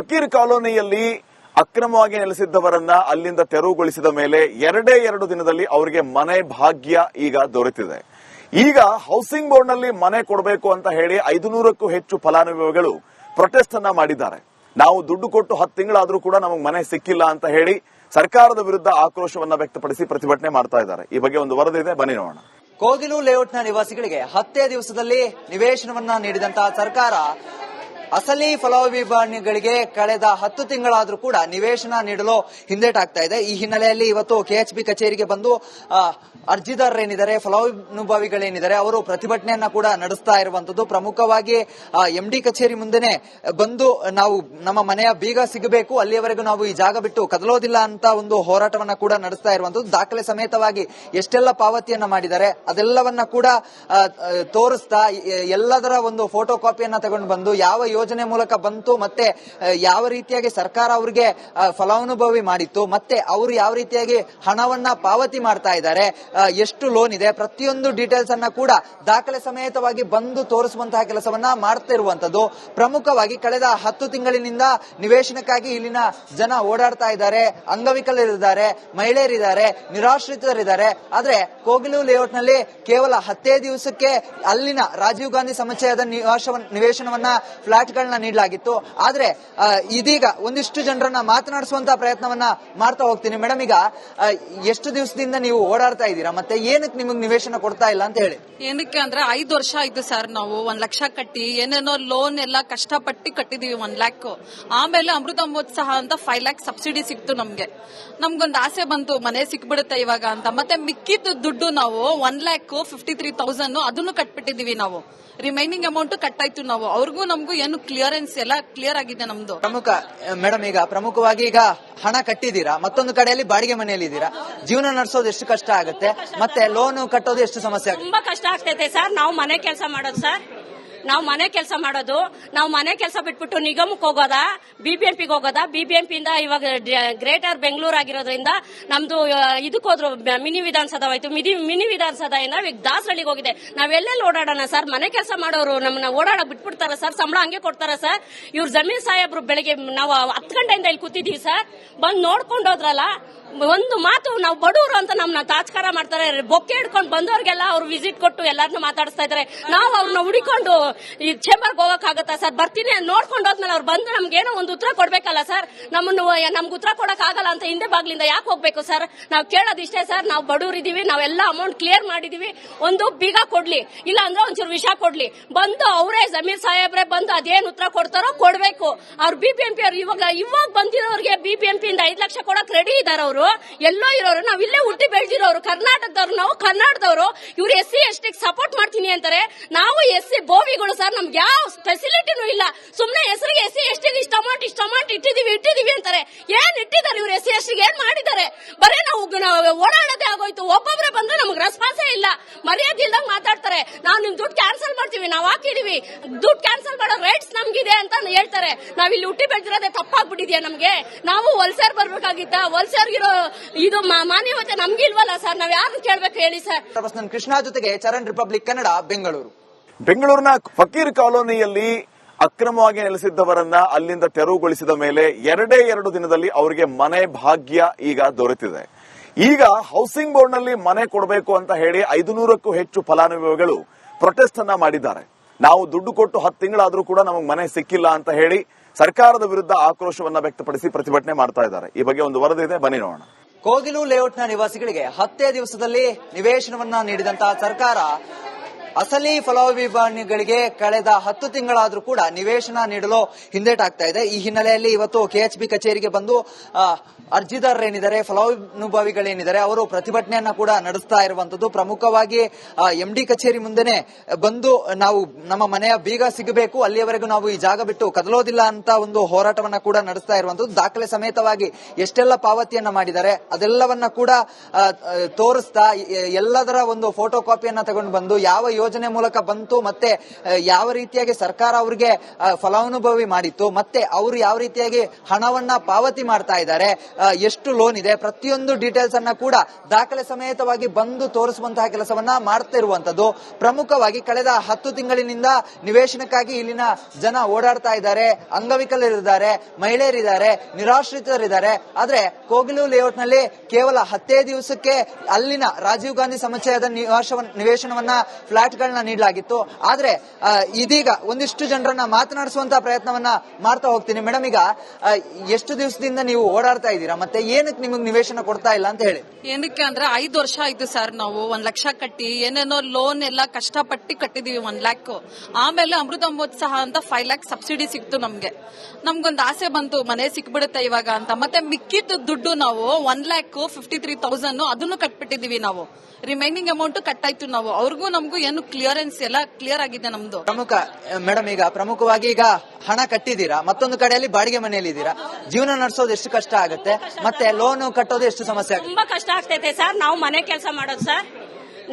ಫಕೀರ್ ಕಾಲೋನಿಯಲ್ಲಿ ಅಕ್ರಮವಾಗಿ ನೆಲೆಸಿದ್ದವರನ್ನ ಅಲ್ಲಿಂದ ತೆರವುಗೊಳಿಸಿದ ಮೇಲೆ ಎರಡೇ ಎರಡು ದಿನದಲ್ಲಿ ಅವರಿಗೆ ಮನೆ ಭಾಗ್ಯ ಈಗ ದೊರೆತಿದೆ. ಈಗ ಹೌಸಿಂಗ್ ಬೋರ್ಡ್ನಲ್ಲಿ ಮನೆ ಕೊಡಬೇಕು ಅಂತ ಹೇಳಿ ಐದುನೂರಕ್ಕೂ ಹೆಚ್ಚು ಫಲಾನುಭವಿಗಳು ಪ್ರೊಟೆಸ್ಟ್ ಅನ್ನ ಮಾಡಿದ್ದಾರೆ. ನಾವು ದುಡ್ಡು ಕೊಟ್ಟು ಹತ್ತು ತಿಂಗಳಾದರೂ ಕೂಡ ನಮಗೆ ಮನೆ ಸಿಕ್ಕಿಲ್ಲ ಅಂತ ಹೇಳಿ ಸರ್ಕಾರದ ವಿರುದ್ಧ ಆಕ್ರೋಶವನ್ನ ವ್ಯಕ್ತಪಡಿಸಿ ಪ್ರತಿಭಟನೆ ಮಾಡ್ತಾ ಇದ್ದಾರೆ. ಈ ಬಗ್ಗೆ ಒಂದು ವರದಿ ಇದೆ, ಬನ್ನಿ ನೋಡೋಣ. ಕೋಗಿಲು ಲೇಔಟ್ನ ನಿವಾಸಿಗಳಿಗೆ ಹತ್ತೇ ದಿವಸದಲ್ಲಿ ನಿವೇಶನವನ್ನ ನೀಡಿದಂತಹ ಸರ್ಕಾರ ಅಸಲಿ ಫಲಾನುಭವಿಗಳಿಗೆ ಕಳೆದ ಹತ್ತು ತಿಂಗಳಾದರೂ ಕೂಡ ನಿವೇಶನ ನೀಡಲು ಹಿಂದೇಟಾಗ್ತಾ ಇದೆ. ಈ ಹಿನ್ನೆಲೆಯಲ್ಲಿ ಇವತ್ತು ಕೆಎಚ್ಬಿ ಕಚೇರಿಗೆ ಬಂದು ಅರ್ಜಿದಾರರೇನಿದ್ದಾರೆ, ಫಲಾನುಭವಿಗಳೇನಿದ್ದಾರೆ, ಅವರು ಪ್ರತಿಭಟನೆಯನ್ನ ಕೂಡ ನಡೆಸ್ತಾ ಇರುವಂತದ್ದು. ಪ್ರಮುಖವಾಗಿ ಎಂಡಿ ಕಚೇರಿ ಮುಂದೆನೆ ಬಂದು ನಾವು ನಮ್ಮ ಮನೆಯ ಬೀಗ ಸಿಗಬೇಕು, ಅಲ್ಲಿಯವರೆಗೂ ನಾವು ಈ ಜಾಗ ಬಿಟ್ಟು ಕದಲೋದಿಲ್ಲ ಅಂತ ಒಂದು ಹೋರಾಟವನ್ನ ಕೂಡ ನಡೆಸ್ತಾ ಇರುವಂತದ್ದು. ದಾಖಲೆ ಸಮೇತವಾಗಿ ಎಷ್ಟೆಲ್ಲ ಪಾವತಿಯನ್ನ ಮಾಡಿದ್ದಾರೆ, ಅದೆಲ್ಲವನ್ನ ಕೂಡ ತೋರಿಸ್ತಾ ಎಲ್ಲದರ ಒಂದು ಫೋಟೋ ಕಾಪಿಯನ್ನ ತಗೊಂಡು ಬಂದು, ಯಾವ ಯೋಜನೆ ಮೂಲಕ ಬಂತು, ಮತ್ತೆ ಯಾವ ರೀತಿಯಾಗಿ ಸರ್ಕಾರ ಅವರಿಗೆ ಫಲಾನುಭವಿ ಮಾಡಿತ್ತು, ಮತ್ತೆ ಅವರು ಯಾವ ರೀತಿಯಾಗಿ ಹಣವನ್ನ ಪಾವತಿ ಮಾಡ್ತಾ ಇದ್ದಾರೆ ಎಷ್ಟು ಲೋನ್ ಇದೆ, ಪ್ರತಿಯೊಂದು ಡೀಟೇಲ್ಸ್ ಅನ್ನ ಕೂಡ ದಾಖಲೆ ಸಮೇತವಾಗಿ ಬಂದು ತೋರಿಸುವಂತಹ ಕೆಲಸವನ್ನ ಮಾಡ್ತಾ ಇರುವಂತದ್ದು ಪ್ರಮುಖವಾಗಿ ಕಳೆದ ಹತ್ತು ತಿಂಗಳಿನಿಂದ ನಿವೇಶನಕ್ಕಾಗಿ ಇಲ್ಲಿನ ಜನ ಓಡಾಡ್ತಾ ಇದ್ದಾರೆ, ಅಂಗವಿಕಲರಿದ್ದಾರೆ, ಮಹಿಳೆಯರಿದ್ದಾರೆ, ನಿರಾಶ್ರಿತರಿದ್ದಾರೆ. ಆದ್ರೆ, ಕೋಗಿಲು ಲೇಔಟ್ನಲ್ಲಿ ಕೇವಲ ಹತ್ತೇ ದಿವಸಕ್ಕೆ ಅಲ್ಲಿನ ರಾಜೀವ್ ಗಾಂಧಿ ಸಮುಚ್ಚಯದ ನಿವೇಶನವನ್ನ ಫ್ಲಾಟ್ ಗಳನ್ನ ನೀಡಲಾಗಿತ್ತು. ಆದ್ರೆ ಇದೀಗ ಒಂದಿಷ್ಟು ಜನರನ್ನ ಮಾತನಾಡಿಸುವಂತ ಪ್ರಯತ್ನವನ್ನ ಮಾಡ್ತಾ ಹೋಗ್ತೀನಿ. ಮೇಡಮ್, ಈಗ ಎಷ್ಟು ದಿವಸದಿಂದ ನೀವು ಓಡಾಡ್ತಾ ಇದ್ದೀರಾ? ಮತ್ತೆ ಏನಕ್ಕೆ ನಿಮಗೆ ನಿವೇಶನ ಕೊಡ್ತಾ ಇಲ್ಲ ಅಂತ ಹೇಳಿ. ಏನಕ್ಕೆ ಅಂದ್ರೆ ಐದು ವರ್ಷ ಆಯ್ತು ಸರ್ ನಾವು ಒಂದ್ ಲಕ್ಷ ಕಟ್ಟಿ, ಏನೇನೋ ಲೋನ್ ಎಲ್ಲ ಕಷ್ಟಪಟ್ಟು ಕಟ್ಟಿದೀವಿ ಒಂದ್ ಲ್ಯಾಕ್. ಆಮೇಲೆ ಅಮೃತ ಮಹೋತ್ಸವ ಅಂತ ಫೈವ್ ಲ್ಯಾಕ್ ಸಬ್ಸಿಡಿ ಸಿಕ್ತು ನಮ್ಗೆ. ನಮ್ಗೊಂದು ಆಸೆ ಬಂತು, ಮನೆ ಸಿಕ್ಬಿಡುತ್ತೆ ಇವಾಗ ಅಂತ. ಮತ್ತೆ ಮಿಕ್ಕಿದ ದುಡ್ಡು ನಾವು one lakh fifty three thousand ಅದನ್ನು ಕಟ್ಬಿಟ್ಟಿದೀವಿ ನಾವು. ರಿಮೈನಿಂಗ್ ಅಮೌಂಟ್ ಕಟ್ಟಾಯ್ತು ನಾವು. ಅವ್ರಿಗೂ ನಮಗೂ ಏನು ಕ್ಲಿಯರೆನ್ಸ್ ಎಲ್ಲ ಕ್ಲಿಯರ್ ಆಗಿದೆ ನಮ್ದು. ಪ್ರಮುಖ ಮೇಡಮ್ ಈಗ ಪ್ರಮುಖವಾಗಿ ಈಗ ಹಣ ಕಟ್ಟಿದ್ದೀರಾ? ಮತ್ತೊಂದು ಕಡೆಯಲ್ಲಿ ಬಾಡಿಗೆ ಮನೆಯಲ್ಲಿ ಇದ್ದೀರಾ? ಜೀವನ ನಡೆಸೋದು ಎಷ್ಟು ಕಷ್ಟ ಆಗುತ್ತೆ? ಮತ್ತೆ ಲೋನ್ ಕಟ್ಟೋದು ಎಷ್ಟು ಸಮಸ್ಯೆ ಆಗುತ್ತೆ? ತುಂಬಾ ಕಷ್ಟ ಆಗ್ತೈತೆ ಸರ್. ನಾವು ಮನೆ ಕೆಲಸ ಮಾಡೋದು ಸರ್. ನಾವು ಮನೆ ಕೆಲಸ ಮಾಡೋದು, ನಾವು ಮನೆ ಕೆಲಸ ಬಿಟ್ಬಿಟ್ಟು ನಿಗಮಕ್ಕೆ ಹೋಗೋದಾ ಬಿ ಹೋಗೋದಾ? ಪಿಯಿಂದ ಇವಾಗ ಗ್ರೇಟರ್ ಬೆಂಗಳೂರು ಆಗಿರೋದ್ರಿಂದ ನಮ್ದು ಇದಕ್ಕೆ ಹೋದ್ರು ಬ- ಮಿನಿ ವಿಧಾನಸೌಧ ಮಿನಿ ಮಿನಿ ವಿಧಾನಸೌಧದಿಂದ ಈಗ ದಾಸರಳ್ಳಿಗೆ ಹೋಗಿದೆ. ನಾವೆಲ್ಲೆಲ್ಲಿ ಓಡಾಡೋಣ ಸರ್? ಮನೆ ಕೆಲಸ ಮಾಡೋರು ನಮ್ಮನ್ನ ಓಡಾಡ ಬಿಟ್ಬಿಡ್ತಾರ ಸರ್? ಸಂಬಳ ಹಂಗೆ ಕೊಡ್ತಾರ ಸರ್? ಇವ್ರ ಜಮೀನ್ ಸಾಹೇಬ್ರು ಬೆಳಗ್ಗೆ ನಾವು ಹತ್ತು ಗಂಟೆಯಿಂದ ಇಲ್ಲಿ ಕೂತಿದೀವಿ ಸರ್. ಬಂದು ನೋಡ್ಕೊಂಡು ಹೋದ್ರಲ್ಲ, ಒಂದು ಮಾತು, ನಾವು ಬಡವರು ಅಂತ ನಮ್ಮನ್ನ ತಾತ್ಕಾರ ಮಾಡ್ತಾರೆ. ಬೊಕ್ಕೆ ಹಿಡ್ಕೊಂಡು ಬಂದವ್ರಿಗೆಲ್ಲ ಅವ್ರು ವಿಸಿಟ್ ಕೊಟ್ಟು ಎಲ್ಲರನ್ನೂ ಮಾತಾಡಿಸ್ತಾ ಇದಾರೆ. ನಾವು ಅವ್ರನ್ನ ಹುಡಿಕೊಂಡು ಈ ಚೇಂಬರ್ಗೆ ಹೋಗಕ್ಕಾಗತ್ತಾ ಸರ್? ಬರ್ತೀನಿ ನೋಡ್ಕೊಂಡು ಹೋದ್ಮೇಲೆ ಅವ್ರು ಬಂದು ನಮ್ಗೆ ಏನೋ ಒಂದು ಉತ್ತರ ಕೊಡ್ಬೇಕಲ್ಲ ಸರ್? ನಮ್ಮನ್ನು, ನಮ್ಗೆ ಉತ್ತರ ಕೊಡಕ್ ಆಗಲ್ಲ ಅಂತ ಹಿಂದೆ ಬಾಗ್ಲಿಂದ ಯಾಕೆ ಹೋಗ್ಬೇಕು ಸರ್? ನಾವು ಕೇಳೋದು ಇಷ್ಟೇ ಸರ್, ನಾವು ಬಡವ್ರು ಇದೀವಿ ನಾವೆಲ್ಲ ಅಮೌಂಟ್ ಕ್ಲಿಯರ್ ಮಾಡಿದೀವಿ. ಒಂದು ಬೀಗ ಕೊಡ್ಲಿ ಇಲ್ಲ ಅಂದ್ರೆ ಒಂಚೂರು ವಿಷ ಕೊಡ್ಲಿ. ಬಂದು ಅವರೇ ಜಮೀರ್ ಸಾಹೇಬ್ರೆ ಬಂದು ಅದೇನು ಉತ್ತರ ಕೊಡ್ತಾರೋ ಕೊಡ್ಬೇಕು. ಅವ್ರು ಬಿಬಿಎಂಪಿ ಅವ್ರು ಇವಾಗ ಇವಾಗ ಬಂದಿರೋರಿಗೆ ಬಿಬಿಎಂಪಿ ಇಂದ ಐದು ಲಕ್ಷ ಕೊಡಕ್ ರೆಡಿ ಇದಾರೆ ಅವರು. ಎಲ್ಲೋ ಇರೋರು, ನಾವು ಇಲ್ಲೇ ಹುಟ್ಟಿ ಬೆಳೆದಿರೋರು, ಕರ್ನಾಟಕದವ್ರು, ನಾವು ಕನ್ನಡದವರು ಇವ್ರು ಎಸ್ ಸಿ ಎಸ್ ಟಿಗೆ ಸಪೋರ್ಟ್ ಮಾಡ್ತೀನಿ ಅಂತಾರೆ. ನಾವು ಎಸ್ ಸಿ ಬೋವಿಗಳು ಸರ್, ನಮ್ಗೆ ಯಾವ ಫೆಸಿಲಿಟಿನೂ ಇಲ್ಲ. ಸುಮ್ನೆ ಹೆಸರಿಗೆ ಎಸ್ ಸಿ ಎಸ್ ಟಿಗೆ ಇಷ್ಟ ಅಮೌಂಟ್ ಇಷ್ಟು ಅಮೌಂಟ್ ಇಟ್ಟಿದೀವಿ ಇಟ್ಟಿದೀವಿ ಅಂತಾರೆ. ಏನ್ ಇಟ್ಟಿದ್ದಾರೆ ಇವ್ರು ಎಸ್ ಸಿ ಎಸ್ ಟಿಗೆ ಏನ್ ಮಾಡಿದ್ದಾರೆ? ಬರೀ ನಾವು ಓಡಾಡೋದೇ ಆಗೋಯ್ತು. ಒಬ್ಬೊಬ್ರೆ ಬಂದ್ರೆ ನಮ್ಗೆ ರೆಸ್ಪಾನ್ಸೇ ಇಲ್ಲ. ಮರ್ಯಾದೆ ಇಲ್ದಂಗ್ ಮಾತಾಡ್ತಾರೆ. ನಾವು ನಿಮ್ ದುಡ್ಡು ಕ್ಯಾನ್ಸಲ್ ಮಾಡ್ತೀವಿ, ನಾವು ಹಾಕಿದೀವಿ. ದುಡ್ಡು ಕ್ಯಾನ್ಸಲ್ ಮಾಡೋ ರೈಟ್ಸ್ ನಮ್ಗಿದೆ ಅಂತ ಹೇಳ್ತಾರೆ. ನಾವ್ ಇಲ್ಲಿ ಹುಟ್ಟಿ ಬೆಳೆದಿರೋದೇ ತಪ್ಪಾಗ್ಬಿಟ್ಟಿದ್ಯಾ ನಮ್ಗೆ? ನಾವು ಹೊಲ್ಸೇರ್ ಬರ್ಬೇಕಾಗಿತ್ತ? ಹೊಲ್ಸೇರ್ಗಿರೋ ಇದು ಮಾನ್ಯವತೆ ನಮ್ಗಿಲ್ವಲ್ಲ ಸರ್? ನಾವ್ ಯಾರನ್ನ ಕೇಳ್ಬೇಕು ಹೇಳಿ ಸರ್? ಕೃಷ್ಣ ಜೊತೆಗೆ ಚರಣ್ ರಿಪಬ್ಲಿಕ್ ಕನ್ನಡ ಬೆಂಗಳೂರು ಬೆಂಗಳೂರಿನ ಫಕೀರ್ ಕಾಲೋನಿಯಲ್ಲಿ ಅಕ್ರಮವಾಗಿ ನೆಲೆಸಿದ್ದವರನ್ನ ಅಲ್ಲಿಂದ ತೆರವುಗೊಳಿಸಿದ ಮೇಲೆ ಎರಡೇ ಎರಡು ದಿನದಲ್ಲಿ ಅವರಿಗೆ ಮನೆ ಭಾಗ್ಯ ಈಗ ದೊರೆತಿದೆ. ಈಗ ಹೌಸಿಂಗ್ ಬೋರ್ಡ್ನಲ್ಲಿ ಮನೆ ಕೊಡಬೇಕು ಅಂತ ಹೇಳಿ ಐದುನೂರಕ್ಕೂ ಹೆಚ್ಚು ಫಲಾನುಭವಿಗಳು ಪ್ರೊಟೆಸ್ಟ್ ಅನ್ನ ಮಾಡಿದ್ದಾರೆ. ನಾವು ದುಡ್ಡು ಕೊಟ್ಟು ಹತ್ತು ತಿಂಗಳಾದ್ರೂ ಕೂಡ ನಮಗೆ ಮನೆ ಸಿಕ್ಕಿಲ್ಲ ಅಂತ ಹೇಳಿ ಸರ್ಕಾರದ ವಿರುದ್ಧ ಆಕ್ರೋಶವನ್ನ ವ್ಯಕ್ತಪಡಿಸಿ ಪ್ರತಿಭಟನೆ ಮಾಡ್ತಾ ಇದ್ದಾರೆ. ಈ ಬಗ್ಗೆ ಒಂದು ವರದಿ ಇದೆ, ಬನ್ನಿ ನೋಡೋಣ. ಕೋಗಿಲು ಲೇಔಟ್ನ ನಿವಾಸಿಗಳಿಗೆ ಹತ್ತೇ ದಿವಸದಲ್ಲಿ ನಿವೇಶನವನ್ನ ನೀಡಿದಂತಹ ಸರ್ಕಾರ ಅಸಲಿ ಫಲಾನುಭವಿಗಳಿಗೆ ಕಳೆದ ಹತ್ತು ತಿಂಗಳಾದರೂ ಕೂಡ ನಿವೇಶನ ನೀಡಲು ಹಿಂದೇಟಾಗ್ತಾ ಇದೆ. ಈ ಹಿನ್ನೆಲೆಯಲ್ಲಿ ಇವತ್ತು ಕೆಎಚ್ಬಿ ಕಚೇರಿಗೆ ಬಂದು ಅರ್ಜಿದಾರರೇನಿದ್ದಾರೆ, ಫಲಾನುಭವಿಗಳೇನಿದ್ದಾರೆ, ಅವರು ಪ್ರತಿಭಟನೆಯನ್ನ ಕೂಡ ನಡೆಸ್ತಾ ಇರುವಂತದ್ದು. ಪ್ರಮುಖವಾಗಿ ಎಂ ಡಿ ಕಚೇರಿ ಮುಂದೆನೆ ಬಂದು ನಾವು ನಮ್ಮ ಮನೆಯ ಬೀಗ ಸಿಗಬೇಕು, ಅಲ್ಲಿಯವರೆಗೂ ನಾವು ಈ ಜಾಗ ಬಿಟ್ಟು ಕದಲೋದಿಲ್ಲ ಅಂತ ಒಂದು ಹೋರಾಟವನ್ನ ಕೂಡ ನಡೆಸ್ತಾ ಇರುವಂತದ್ದು. ದಾಖಲೆ ಸಮೇತವಾಗಿ ಎಷ್ಟೆಲ್ಲ ಪಾವತಿಯನ್ನ ಮಾಡಿದ್ದಾರೆ, ಅದೆಲ್ಲವನ್ನ ಕೂಡ ತೋರಿಸ್ತಾ ಎಲ್ಲದರ ಒಂದು ಫೋಟೋ ಕಾಪಿಯನ್ನ ತಗೊಂಡು ಬಂದು ಯಾವ ಯೋಜನೆ ಮೂಲಕ ಬಂತು, ಮತ್ತೆ ಯಾವ ರೀತಿಯಾಗಿ ಸರ್ಕಾರ ಅವರಿಗೆ ಫಲಾನುಭವಿ ಮಾಡಿತ್ತು, ಮತ್ತೆ ಅವರು ಯಾವ ರೀತಿಯಾಗಿ ಹಣವನ್ನ ಪಾವತಿ ಮಾಡ್ತಾ ಇದ್ದಾರೆ ಎಷ್ಟು ಲೋನ್ ಇದೆ, ಪ್ರತಿಯೊಂದು ಡೀಟೇಲ್ಸ್ ಅನ್ನ ಕೂಡ ದಾಖಲೆ ಸಮೇತವಾಗಿ ಬಂದು ತೋರಿಸುವಂತಹ ಕೆಲಸವನ್ನ ಮಾಡ್ತಿರುವಂತದ್ದು ಪ್ರಮುಖವಾಗಿ ಕಳೆದ ಹತ್ತು ತಿಂಗಳಿನಿಂದ ನಿವೇಶನಕ್ಕಾಗಿ ಇಲ್ಲಿನ ಜನ ಓಡಾಡ್ತಾ ಇದ್ದಾರೆ, ಅಂಗವಿಕಲರಿದ್ದಾರೆ, ಮಹಿಳೆಯರಿದ್ದಾರೆ, ನಿರಾಶ್ರಿತರಿದ್ದಾರೆ. ಆದ್ರೆ, ಕೋಗಿಲು ಲೇಔಟ್ನಲ್ಲಿ ಕೇವಲ ಹತ್ತೇ ದಿವಸಕ್ಕೆ ಅಲ್ಲಿನ ರಾಜೀವ್ ಗಾಂಧಿ ಸಮುಚ್ಚಯದ ನಿವಾಸವನ್ನ ನಿವೇಶನವನ್ನ ಫ್ಲಾಟ್ ಗಳನ್ನ ನೀಡಲಾಗಿತ್ತು. ಆದ್ರೆ ಇದೀಗ ಒಂದಿಷ್ಟು ಜನರನ್ನ ಮಾತನಾಡಿಸುವಂತ ಪ್ರಯತ್ನವನ್ನ ಮಾಡ್ತಾ ಹೋಗ್ತೀನಿ. ಮೇಡಮ್, ಈಗ ಎಷ್ಟು ದಿವಸದಿಂದ ನೀವು ಓಡಾಡ್ತಾ ಇದ್ದೀರಾ? ಮತ್ತೆ ಏನಕ್ಕೆ ನಿಮಗೆ ನಿವೇಶನ ಕೊಡ್ತಾ ಇಲ್ಲ ಅಂತ ಹೇಳಿ. ಏನಕ್ಕೆ ಅಂದ್ರೆ ಐದು ವರ್ಷ ಆಯ್ತು ಸರ್ ನಾವು ಒಂದ್ ಲಕ್ಷ ಕಟ್ಟಿ, ಏನೇನೋ ಲೋನ್ ಎಲ್ಲ ಕಷ್ಟಪಟ್ಟು ಕಟ್ಟಿದೀವಿ ಒಂದ್ ಲ್ಯಾಕ್ ಆಮೇಲೆ ಅಮೃತ ಮಹೋತ್ಸವ ಅಂತ ಫೈವ್ ಲ್ಯಾಕ್ ಸಬ್ಸಿಡಿ ಸಿಕ್ತು ನಮ್ಗೆ. ನಮ್ಗೊಂದು ಆಸೆ ಬಂತು, ಮನೆ ಸಿಕ್ಬಿಡುತ್ತೆ ಇವಾಗ ಅಂತ. ಮತ್ತೆ ಮಿಕ್ಕಿದ ದುಡ್ಡು ನಾವು one lakh fifty three thousand ಅದನ್ನು ಕಟ್ಬಿಟ್ಟಿದೀವಿ ನಾವು. ರಿಮೈನಿಂಗ್ ಅಮೌಂಟ್ ಕಟ್ಟಾಯ್ತು ನಾವು. ಅವ್ರಿಗೂ ನಮಗೂ ಏನು ಕ್ಲಿಯರೆನ್ಸ್ ಎಲ್ಲ ಕ್ಲಿಯರ್ ಆಗಿದೆ ನಮ್ದು. ಪ್ರಮುಖ ಮೇಡಮ್ ಈಗ ಪ್ರಮುಖವಾಗಿ ಈಗ ಹಣ ಕಟ್ಟಿದ್ದೀರಾ? ಮತ್ತೊಂದು ಕಡೆಯಲ್ಲಿ ಬಾಡಿಗೆ ಮನೆಯಲ್ಲಿ ಇದ್ದೀರಾ? ಜೀವನ ನಡೆಸೋದು ಎಷ್ಟು ಕಷ್ಟ ಆಗುತ್ತೆ? ಮತ್ತೆ ಲೋನ್ ಕಟ್ಟೋದು ಎಷ್ಟು ಸಮಸ್ಯೆ ಆಗುತ್ತೆ ತುಂಬಾ ಕಷ್ಟ ಆಗ್ತೈತೆ ಸರ್. ನಾವು ಮನೆ ಕೆಲಸ ಮಾಡೋದು ಸರ್.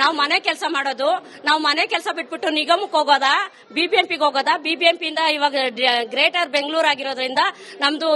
ನಾವು ಮನೆ ಕೆಲಸ ಮಾಡೋದು, ನಾವು ಮನೆ ಕೆಲಸ ಬಿಟ್ಬಿಟ್ಟು ನಿಗಮಕ್ಕೆ ಹೋಗೋದಾ ಬಿಬಿಎಂಪಿಗೆ ಹೋಗೋದಾ ಬಿಬಿಎಂಪಿಯಿಂದ ಇವಾಗ ಗ್ರೇಟರ್ ಬೆಂಗಳೂರು ಆಗಿರೋದ್ರಿಂದ ನಮ್ದು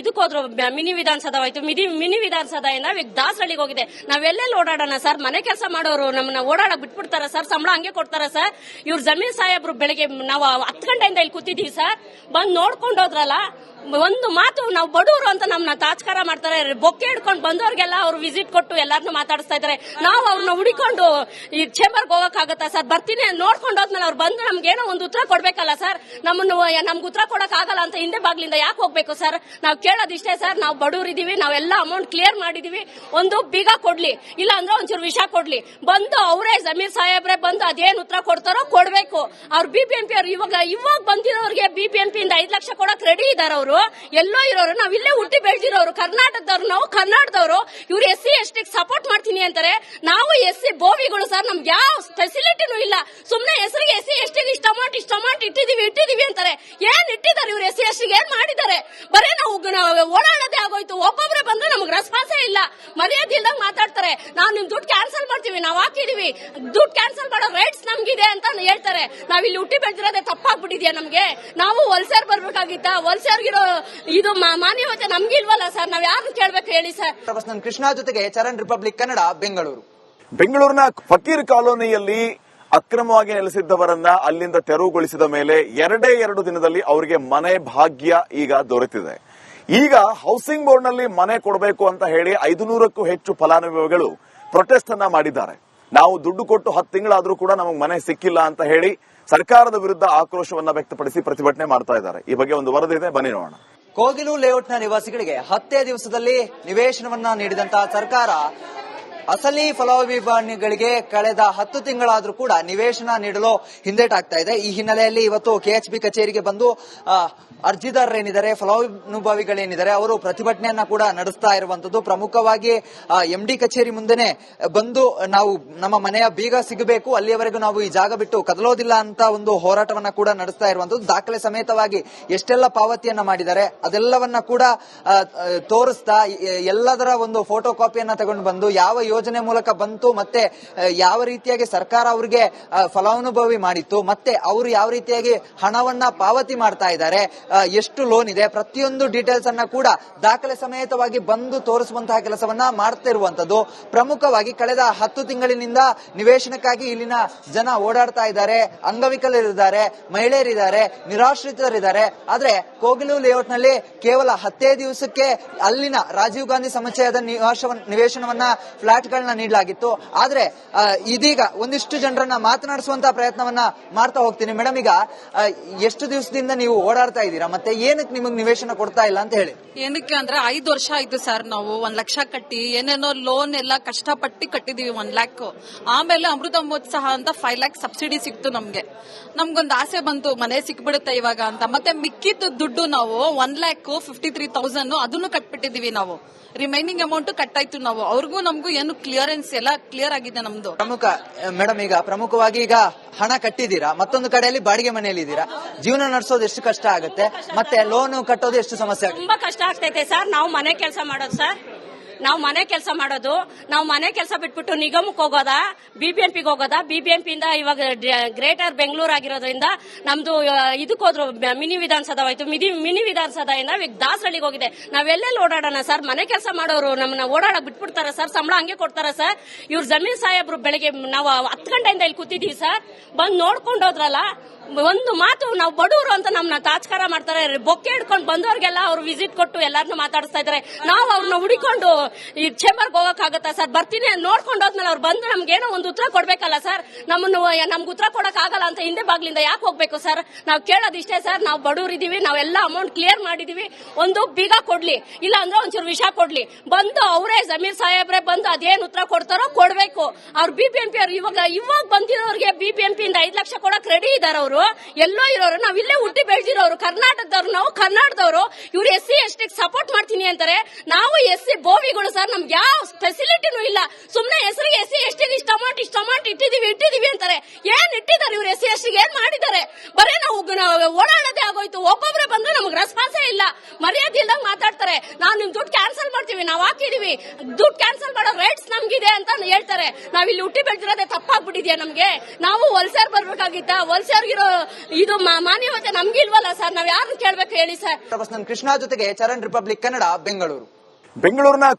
ಇದಕ್ಕೆ ಹೋದ್ರು ಮಿನಿ ವಿಧಾನಸೌಧ ಹೋಯ್ತು. ಮಿನಿ ಮಿನಿ ವಿಧಾನಸೌಧದಿಂದ ದಾಸಹಳ್ಳಿಗೆ ದಾಸರಳ್ಳಿಗೆ ಹೋಗಿದೆ. ನಾವೆಲ್ಲೆಲ್ಲಿ ಓಡಾಡೋಣ ಸರ್? ಮನೆ ಕೆಲಸ ಮಾಡೋರು ನಮ್ಮನ್ನ ಓಡಾಡಕ್ ಬಿಟ್ಬಿಡ್ತಾರ ಸರ್? ಸಂಬಳ ಹಂಗೆ ಕೊಡ್ತಾರ ಸರ್? ಇವ್ರ ಜಮೀನ್ ಸಾಹೇಬ್ರು ಬೆಳಿಗ್ಗೆ, ನಾವು ಹತ್ತು ಗಂಟೆಯಿಂದ ಇಲ್ಲಿ ಕೂತಿದ್ದೀವಿ ಸರ್. ಬಂದು ನೋಡ್ಕೊಂಡು ಹೋದ್ರಲ್ಲ ಒಂದು ಮಾತು, ನಾವು ಬಡವರು ಅಂತ ನಮ್ಮನ್ನ ತಾಜ್ಕಾರ ಮಾಡ್ತಾರೆ. ಬೊಕ್ಕೆ ಹಿಡ್ಕೊಂಡು ಬಂದವರಿಗೆಲ್ಲ ಅವ್ರು ವಿಸಿಟ್ ಕೊಟ್ಟು ಎಲ್ಲಾರನ್ನೂ ಮಾತಾಡಿಸ್ತಾ ಇದ್ದಾರೆ. ನಾವು ಅವ್ರನ್ನ ಹುಡಿಕೊಂಡು ಈ ಚೇಂಬರ್ಗೆ ಹೋಗಕ್ಕಾಗತ್ತಾ ಸರ್? ಬರ್ತೀನಿ ನೋಡ್ಕೊಂಡು ಹೋದ್ಮೇಲೆ ಅವ್ರು ಬಂದು ನಮ್ಗೆ ಏನೋ ಒಂದು ಉತ್ತರ ಕೊಡ್ಬೇಕಲ್ಲ ಸರ್? ನಮ್ಮನ್ನು, ನಮ್ಗೆ ಉತ್ತರ ಕೊಡಕ್ ಆಗಲ್ಲ ಅಂತ ಹಿಂದೆ ಬಾಗ್ಲಿಂದ ಯಾಕೆ ಹೋಗ್ಬೇಕು ಸರ್? ನಾವು ಕೇಳೋದಿಷ್ಟೇ ಸರ್. ನಾವು ಬಡವ್ರು ಇದೀವಿ. ನಾವೆಲ್ಲ ಅಮೌಂಟ್ ಕ್ಲಿಯರ್ ಮಾಡಿದೀವಿ. ಒಂದು ಬೀಗ ಕೊಡ್ಲಿ. ಇಲ್ಲ ಅಂದ್ರೆ ಒಂಚೂರು ವಿಷ ಕೊಡ್ಲಿ. ಬಂದು ಅವರೇ ಜಮೀರ್ ಸಾಹೇಬ್ರೆ ಬಂದು ಅದೇನು ಉತ್ತರ ಕೊಡ್ತಾರೋ ಕೊಡ್ಬೇಕು. ಅವ್ರು ಬಿಬಿಎಂಪಿ ಅವ್ರು ಇವಾಗ ಇವಾಗ ಬಂದಿರೋರಿಗೆ ಬಿಬಿಎಂಪಿ ಇಂದ ಐದು ಲಕ್ಷ ಕೊಡಕ್ ರೆಡಿ ಇದಾರೆ ಅವರು. ಎಲ್ಲೋ ಇರೋರು, ನಾವ್ ಇಲ್ಲೇ ಹುಟ್ಟಿ ಬೆಳೆದಿರೋರು, ಕರ್ನಾಟಕದವ್ರು, ನಾವು ಕನ್ನಡದವರು ಇವ್ರು S C, S T support ಮಾಡ್ತೀನಿ ಅಂತಾರೆ. ನಾವು ಎಸ್ ಸಿ ಬೋವಿಗಳು ಸರ್, ನಮ್ಗೆ ಯಾವ ಫೆಸಿಲಿಟಿನೂ ಇಲ್ಲ. ಸುಮ್ನೆ ಹೆಸರಿಗೆ ಎಸ್ ಸಿ, ಎಸ್ ಟಿಗೆ ಇಷ್ಟ ಅಮೌಂಟ್ ಇಷ್ಟ ಅಮೌಂಟ್ ಇಟ್ಟಿದೀವಿ ಇಟ್ಟಿದೀವಿ ಅಂತಾರೆ. ಏನ್ ಇಟ್ಟಿದ್ದಾರೆ ಇವ್ರು ಎಸ್ ಸಿ, ಎಸ್ ಟಿಗೆ ಏನ್ ಮಾಡಿದ್ದಾರೆ? ಬರೀ ನಾವು ಓಡಾಡೋದೇ ಆಗೋಯ್ತು. ಒಬ್ಬೊಬ್ರೆ ಬಂದ್ರೆ ನಮ್ಗೆ ರೆಸ್ಪಾನ್ಸ್ ಇಲ್ಲ. ಮರ್ಯಾದೆ ಇಲ್ದಂಗ್ ಮಾತಾಡ್ತಾರೆ. ನಾವು ನಿಮ್ ದುಡ್ಡು ಕ್ಯಾನ್ಸಲ್ ಮಾಡ್ತೀವಿ, ನಾವು ಹಾಕಿದೀವಿ. ದುಡ್ಡು ಕ್ಯಾನ್ಸಲ್ ಮಾಡೋ ರೈಟ್ಸ್ ನಮ್ಗಿದೆ ಅಂತ ಹೇಳ್ತಾರೆ. ನಾವ್ ಇಲ್ಲಿ ಹುಟ್ಟಿ ಬೆಳೆದಿರೋದೇ ತಪ್ಪಾಗ್ಬಿಟ್ಟಿದ್ಯಾ ನಮ್ಗೆ? ನಾವು ವಲ್ಸೇರ್ ಬರ್ಬೇಕಾಗಿತ್ತ? ವಲ್ಸೇರ್ಗಿರೋ ಇದು ಮಾನ್ಯತೆ ನಮ್ಗೆ ಇಲ್ವಲ್ಲ ಸರ್ ನಾವ್ ಯಾರನ್ನ ಕೇಳ್ಬೇಕು ಹೇಳಿ ಸರ್ ನನ್ ಕೃಷ್ಣ ಜೊತೆಗೆ ಚರಣ್ ರಿಪಬ್ಲಿಕ್ ಕನ್ನಡ ಬೆಂಗಳೂರು. ಬೆಂಗಳೂರಿನ ಫಕೀರ್ ಕಾಲೋನಿಯಲ್ಲಿ ಅಕ್ರಮವಾಗಿ ನೆಲೆಸಿದ್ದವರನ್ನ ಅಲ್ಲಿಂದ ತೆರವುಗೊಳಿಸಿದ ಮೇಲೆ ಎರಡೇ ಎರಡು ದಿನದಲ್ಲಿ ಅವರಿಗೆ ಮನೆ ಭಾಗ್ಯ ಈಗ ದೊರೆತಿದೆ. ಈಗ ಹೌಸಿಂಗ್ ಬೋರ್ಡ್ನಲ್ಲಿ ಮನೆ ಕೊಡಬೇಕು ಅಂತ ಹೇಳಿ ಐದುನೂರಕ್ಕೂ ಹೆಚ್ಚು ಫಲಾನುಭವಿಗಳು ಪ್ರೊಟೆಸ್ಟ್ ಅನ್ನ ಮಾಡಿದ್ದಾರೆ. ನಾವು ದುಡ್ಡು ಕೊಟ್ಟು ಹತ್ತು ತಿಂಗಳಾದ್ರೂ ಕೂಡ ನಮಗೆ ಮನೆ ಸಿಕ್ಕಿಲ್ಲ ಅಂತ ಹೇಳಿ ಸರ್ಕಾರದ ವಿರುದ್ಧ ಆಕ್ರೋಶವನ್ನ ವ್ಯಕ್ತಪಡಿಸಿ ಪ್ರತಿಭಟನೆ ಮಾಡ್ತಾ ಇದ್ದಾರೆ. ಈ ಬಗ್ಗೆ ಒಂದು ವರದಿ ಇದೆ ಬನ್ನಿ ನೋಡೋಣ. ಕೋಗಿಲು ಲೇಔಟ್ನ ನಿವಾಸಿಗಳಿಗೆ ಹತ್ತೇ ದಿವಸದಲ್ಲಿ ನಿವೇಶನವನ್ನ ನೀಡಿದಂತಹ ಸರ್ಕಾರ ಅಸಲಿ ಫಲಾನುಭವಿಗಳಿಗೆ ಕಳೆದ ಹತ್ತು ತಿಂಗಳಾದ್ರೂ ಕೂಡ ನಿವೇಶನ ನೀಡಲು ಹಿಂದೇಟಾಗ್ತಾ ಇದೆ. ಈ ಹಿನ್ನೆಲೆಯಲ್ಲಿ ಇವತ್ತು ಕೆಎಚ್ಬಿ ಕಚೇರಿಗೆ ಬಂದು ಅರ್ಜಿದಾರರೇನಿದ್ದಾರೆ, ಫಲಾನುಭವಿಗಳೇನಿದ್ದಾರೆ, ಅವರು ಪ್ರತಿಭಟನೆಯನ್ನ ಕೂಡ ನಡೆಸ್ತಾ ಇರುವಂತದ್ದು. ಪ್ರಮುಖವಾಗಿ ಎಂಡಿ ಕಚೇರಿ ಮುಂದೆನೆ ಬಂದು ನಾವು ನಮ್ಮ ಮನೆಯ ಬೀಗ ಸಿಗಬೇಕು, ಅಲ್ಲಿಯವರೆಗೂ ನಾವು ಈ ಜಾಗ ಬಿಟ್ಟು ಕದಲೋದಿಲ್ಲ ಅಂತ ಒಂದು ಹೋರಾಟವನ್ನ ಕೂಡ ನಡೆಸ್ತಾ ಇರುವಂತದ್ದು. ದಾಖಲೆ ಸಮೇತವಾಗಿ ಎಷ್ಟೆಲ್ಲ ಪಾವತಿಯನ್ನ ಮಾಡಿದ್ದಾರೆ, ಅದೆಲ್ಲವನ್ನ ಕೂಡ ತೋರಿಸ್ತಾ ಎಲ್ಲದರ ಒಂದು ಫೋಟೋ ಕಾಪಿಯನ್ನ ತಗೊಂಡು ಬಂದು, ಯಾವ ಯೋಜನೆ ಮೂಲಕ ಬಂತು, ಮತ್ತೆ ಯಾವ ರೀತಿಯಾಗಿ ಸರ್ಕಾರ ಅವರಿಗೆ ಫಲಾನುಭವಿ ಮಾಡಿತ್ತು, ಮತ್ತೆ ಅವರು ಯಾವ ರೀತಿಯಾಗಿ ಹಣವನ್ನ ಪಾವತಿ ಮಾಡ್ತಾ ಇದ್ದಾರೆ ಎಷ್ಟು ಲೋನ್ ಇದೆ, ಪ್ರತಿಯೊಂದು ಡೀಟೇಲ್ಸ್ ಅನ್ನ ಕೂಡ ದಾಖಲೆ ಸಮೇತವಾಗಿ ಬಂದು ತೋರಿಸುವಂತಹ ಕೆಲಸವನ್ನ ಮಾಡ್ತಿರುವಂತದ್ದು ಪ್ರಮುಖವಾಗಿ ಕಳೆದ ಹತ್ತು ತಿಂಗಳಿನಿಂದ ನಿವೇಶನಕ್ಕಾಗಿ ಇಲ್ಲಿನ ಜನ ಓಡಾಡ್ತಾ ಇದ್ದಾರೆ, ಅಂಗವಿಕಲರಿದ್ದಾರೆ, ಮಹಿಳೆಯರಿದ್ದಾರೆ, ನಿರಾಶ್ರಿತರಿದ್ದಾರೆ. ಆದ್ರೆ, ಕೋಗಿಲು ಲೇಔಟ್ನಲ್ಲಿ ಕೇವಲ ಹತ್ತೇ ದಿವಸಕ್ಕೆ ಅಲ್ಲಿನ ರಾಜೀವ್ ಗಾಂಧಿ ಸಮುಚ್ಚಯದ ನಿವಾಸ ನಿವೇಶನವನ್ನ ಫ್ಲಾಟ್ ಗಳನ್ನ ನೀಡಲಾಗಿತ್ತು. ಆದ್ರೆ ಇದೀಗ ಒಂದಿಷ್ಟು ಜನರನ್ನ ಮಾತನಾಡಿಸುವಂತ ಪ್ರಯತ್ನವನ್ನ ಮಾಡ್ತಾ ಹೋಗ್ತೀನಿ. ಮೇಡಮ್, ಈಗ ಎಷ್ಟು ದಿವಸದಿಂದ ನೀವು ಓಡಾಡ್ತಾ ಇದ್ದೀರಾ? ಮತ್ತೆ ಏನಕ್ಕೆ ನಿಮಗೆ ನಿವೇಶನ ಕೊಡ್ತಾ ಇಲ್ಲ ಅಂತ ಹೇಳಿ. ಏನಕ್ಕೆ ಅಂದ್ರೆ ಐದು ವರ್ಷ ಆಯ್ತು ಸರ್ ನಾವು ಒಂದ್ ಲಕ್ಷ ಕಟ್ಟಿ, ಏನೇನೋ ಲೋನ್ ಎಲ್ಲ ಕಷ್ಟಪಟ್ಟು ಕಟ್ಟಿದೀವಿ ಒಂದ್ ಲ್ಯಾಕ್. ಆಮೇಲೆ ಅಮೃತ ಮಹೋತ್ಸವ ಅಂತ ಫೈವ್ ಲ್ಯಾಕ್ ಸಬ್ಸಿಡಿ ಸಿಕ್ತು ನಮ್ಗೆ. ನಮ್ಗೊಂದು ಆಸೆ ಬಂತು, ಮನೆ ಸಿಕ್ಬಿಡುತ್ತೆ ಇವಾಗ ಅಂತ. ಮತ್ತೆ ಮಿಕ್ಕಿದ ದುಡ್ಡು ನಾವು one lakh fifty three thousand ಅದನ್ನು ಕಟ್ಬಿಟ್ಟಿದೀವಿ ನಾವು. ರಿಮೈನಿಂಗ್ ಅಮೌಂಟ್ ಕಟ್ ಆಯ್ತು ನಾವು. ಅವ್ರಿಗೂ ನಮಗೂ ಏನು ಕ್ಲಿಯರೆನ್ಸ್ ಎಲ್ಲ ಕ್ಲಿಯರ್ ಆಗಿದೆ ನಮ್ದು. ಪ್ರಮುಖ ಮೇಡಮ್ ಈಗ ಪ್ರಮುಖವಾಗಿ ಈಗ ಹಣ ಕಟ್ಟಿದೀರಾ ಮತ್ತೊಂದು ಕಡೆಯಲ್ಲಿ ಬಾಡಿಗೆ ಮನೆಯಲ್ಲಿ ಇದ್ದೀರಾ? ಜೀವನ ನಡೆಸೋದು ಎಷ್ಟು ಕಷ್ಟ ಆಗುತ್ತೆ? ಮತ್ತೆ ಲೋನ್ ಕಟ್ಟೋದು ಎಷ್ಟು ಸಮಸ್ಯೆ ತುಂಬಾ ಕಷ್ಟ ಆಗ್ತೈತೆ ಸರ್. ನಾವು ಮನೆ ಕೆಲಸ ಮಾಡೋದು ಸರ್. ನಾವು ಮನೆ ಕೆಲಸ ಮಾಡೋದು, ನಾವು ಮನೆ ಕೆಲಸ ಬಿಟ್ಬಿಟ್ಟು ನಿಗಮಕ್ಕೆ ಹೋಗೋದಾ? ಬಿಬಿಎಂಪಿಗೆ ಹೋಗೋದಾ? ಬಿಬಿಎಂಪಿಯಿಂದ ಇವಾಗ ಗ್ರೇಟರ್ ಬೆಂಗಳೂರು ಆಗಿರೋದ್ರಿಂದ ನಮ್ದು ಇದಕ್ಕೆ ಹೋದ್ರು ಬ- ಮಿನಿ ವಿಧಾನಸೌಧ ಮಿನಿ ಮಿನಿ ವಿಧಾನಸೌಧದಿಂದ ಈಗ ದಾಸಹಳ್ಳಿಗೆ ಹೋಗಿದೆ. ನಾವೆಲ್ಲೆಲ್ಲಿ ಓಡಾಡೋಣ ಸರ್? ಮನೆ ಕೆಲಸ ಮಾಡೋರು ನಮ್ಮನ್ನ ಓಡಾಡಕ್ ಬಿಟ್ಬಿಡ್ತಾರೆ ಸರ್? ಸಂಬಳ ಹಂಗೆ ಕೊಡ್ತಾರೆ ಸರ್? ಇವ್ರು ಜಮೀನ್ ಸಾಹೇಬ್ರು ಬೆಳಗ್ಗೆ, ನಾವು ಹತ್ತು ಗಂಟೆಯಿಂದ ಇಲ್ಲಿ ಕೂತಿದ್ದೀವಿ ಸರ್. ಬಂದು ನೋಡ್ಕೊಂಡು ಹೋದ್ರಲ್ಲ ಒಂದು ಮಾತು ನಾವು ಬಡವರು ಅಂತ ನಮ್ಮನ್ನ ತಾಜ್ಕಾರ ಮಾಡ್ತಾರೆ. ಬೊಕ್ಕೆ ಹಿಡ್ಕೊಂಡು ಬಂದವರಿಗೆಲ್ಲ ಅವ್ರು ವಿಸಿಟ್ ಕೊಟ್ಟು ಎಲ್ಲಾರನ್ನೂ ಮಾತಾಡಿಸ್ತಾ ಇದಾರೆ. ನಾವು ಅವ್ರನ್ನ ಹುಡಿಕೊಂಡು ಈ ಚೇಂಬರ್ಗೆ ಹೋಗೋಕ್ಕಾಗತ್ತಾ ಸರ್? ಬರ್ತೀನಿ ನೋಡ್ಕೊಂಡು ಹೋದ್ಮೇಲೆ ಅವ್ರು ಬಂದು ಏನೋ ಒಂದು ಉತ್ತರ ಕೊಡ್ಬೇಕಲ್ಲ ಸರ್? ನಮ್ಮನ್ನು, ನಮ್ಗೆ ಉತ್ತರ ಕೊಡಕ್ ಆಗಲ್ಲ ಅಂತ ಹಿಂದೆ ಬಾಗ್ಲಿಂದ ಯಾಕೆ ಹೋಗ್ಬೇಕು ಸರ್? ನಾವು ಕೇಳೋದು ಇಷ್ಟೇ ಸರ್. ನಾವು ಬಡವ್ರು ಇದೀವಿ. ನಾವೆಲ್ಲ ಅಮೌಂಟ್ ಕ್ಲಿಯರ್ ಮಾಡಿದೀವಿ. ಒಂದು ಬೀಗ ಕೊಡ್ಲಿ. ಇಲ್ಲ ಅಂದ್ರೆ ಒಂಚೂರು ವಿಷ ಕೊಡ್ಲಿ. ಬಂದು ಅವರೇ ಜಮೀರ್ ಸಾಹೇಬ್ರೆ ಬಂದು ಅದೇನು ಉತ್ತರ ಕೊಡ್ತಾರೋ ಕೊಡ್ಬೇಕು. ಅವ್ರು ಬಿಬಿಎಂಪಿ ಅವ್ರು ಇವಾಗ ಇವಾಗ ಬಂದಿರೋರಿಗೆ ಬಿಬಿಎಂಪಿ ಇಂದ ಐದು ಲಕ್ಷ ಕೊಡಕ್ ರೆಡಿ ಇದಾರೆ ಅವರು. ಎಲ್ಲೋ ಇರೋರು, ನಾವ್ ಇಲ್ಲೇ ಹುಟ್ಟಿ ಬೆಳೆದಿರೋರು, ಕರ್ನಾಟಕದವ್ರು, ನಾವು ಕರ್ನಾಟಕದವರು, ಇವ್ರು ಎಸ್ ಸಿ, ಎಸ್ ಟಿಗೆ ಸಪೋರ್ಟ್ ಮಾಡ್ತೀನಿ ಅಂತಾರೆ. ನಾವು ಎಸ್ ಸಿ ಬೋವಿಗಳು ಸರ್, ನಮ್ಗೆ ಯಾವ ಫೆಸಿಲಿಟಿನೂ ಇಲ್ಲ. ಸುಮ್ನೆ ಹೆಸರಿಗೆ ಎಸ್ ಸಿ, ಎಸ್ ಟಿಗೆ ಇಷ್ಟ ಅಮೌಂಟ್ ಇಷ್ಟ ಅಮೌಂಟ್ ಇಟ್ಟಿದೀವಿ ಇಟ್ಟಿದೀವಿ ಅಂತಾರೆ. ಏನ್ ಇಟ್ಟಿದ್ದಾರೆ ಇವ್ರು ಎಸ್ ಸಿ, ಎಸ್ ಟಿಗೆ, ಏನ್ ಮಾಡಿದ್ದಾರೆ? ಬರೇ ನಾವು ಓಡಾಡೋದೇ ಆಗೋಯ್ತು. ಒಬ್ಬೊಬ್ರೆ ಬಂದ್ರೆ ನಮ್ಗೆ ರೆಸ್ಪಾನ್ಸೇ ಇಲ್ಲ. ಮರ್ಯಾದೆ ಇಲ್ದಂಗ್ ಮಾತಾಡ್ತಾರೆ. ನಾವು ನಿಮ್ ದುಡ್ಡು ಕ್ಯಾನ್ಸಲ್ ಮಾಡ್ತೀವಿ ನಾವು ಹಾಕಿದೀವಿ. ದುಡ್ಡು ಕ್ಯಾನ್ಸಲ್ ಮಾಡೋ ರೈಟ್ಸ್ ನಮ್ಗಿದೆ ಅಂತ ಹೇಳ್ತಾರೆ. ನಾವ್ ಇಲ್ಲಿ ಹುಟ್ಟಿ ಬೆಳೆದಿರೋದೇ ತಪ್ಪಾಗ್ಬಿಟ್ಟಿದ್ಯಾ ನಮ್ಗೆ? ನಾವು ವಲಸೆರ್ ಬರ್ಬೇಕಾಗಿತ್ತ? ವಲಸೆರ್ಗಿರೋ ಇದು ಮಾ- ಮಾನ್ಯತೆ ನಮ್ಗಿಲ್ವಲ್ಲ ಸರ್? ನಾವ್ ಯಾರನ್ನ ಕೇಳ್ಬೇಕು ಹೇಳಿ ಸರ್? ಕೃಷ್ಣ ಜೊತೆಗೆ ಚರಣ್ ರಿಪಬ್ಲಿಕ್ ಕನ್ನಡ ಬೆಂಗಳೂರು. ಬೆಂಗಳೂರಿನ